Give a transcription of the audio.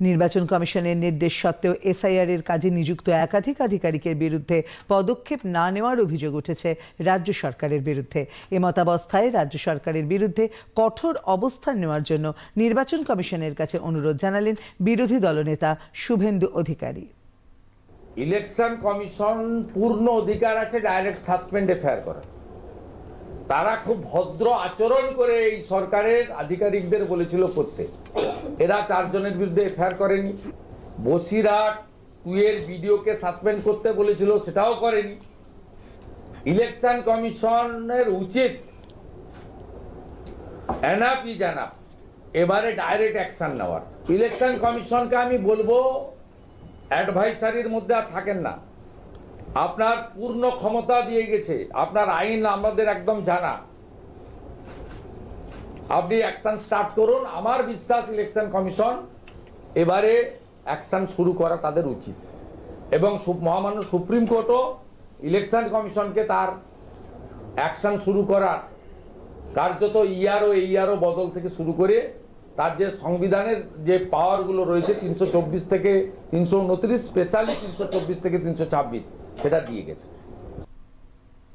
নির্বাচন কমিশনের নির্দেশ সত্ত্বেও এসআইআর এর কাজে নিযুক্ত একাধিক আধিকারিকের বিরুদ্ধে পদক্ষেপ না নেওয়ার অভিযোগ উঠেছে রাজ্য সরকারের বিরুদ্ধে। এমতাবস্থায় রাজ্য সরকারের বিরুদ্ধে কঠোর অবস্থান নেওয়ার জন্য নির্বাচন কমিশনের কাছে অনুরোধ জানালেন বিরোধী দলনেতা শুভেন্দু অধিকারী। ইলেকশন কমিশন পূর্ণ অধিকার আছে ডাইরেক্ট সাসপেন্ড এফআইআর করা। তারা খুব ভদ্র আচরণ করে এই সরকারের আধিকারিকদের বলেছিল করতে। এরা চারজনের বিরুদ্ধে এফআইআর করেনি। বসিরহাট টুয়ের বিডিওকে সাসপেন্ড করতে বলেছিল, সেটাও করেনি। ইলেকশন কমিশনের উচিত এনাফ ইজ এনাফ, এবারে ডাইরেক্ট অ্যাকশন নেওয়ার। ইলেকশন কমিশনকে আমি বলব, অ্যাডভাইসারির মধ্যে আর থাকেন না। আপনার পূর্ণ ক্ষমতা দিয়ে গেছে, আপনার আইন আমাদের একদম জানা। আপনি অ্যাকশন স্টার্ট করুন। আমার বিশ্বাস ইলেকশন কমিশন এবারে অ্যাকশন শুরু করা তাদের উচিত। এবং মহামান্য সুপ্রিম কোর্টও ইলেকশন কমিশনকে তার অ্যাকশন শুরু করার, কার্যত ইয়ারও এইয়ারও বদল থেকে শুরু করে তার যে সংবিধানের যে পাওয়ারগুলো রয়েছে তিনশো চব্বিশ থেকে তিনশো উনত্রিশ স্পেশালি তিনশো চব্বিশ থেকে তিনশো ছাব্বিশ, সেটা দিয়ে গেছে।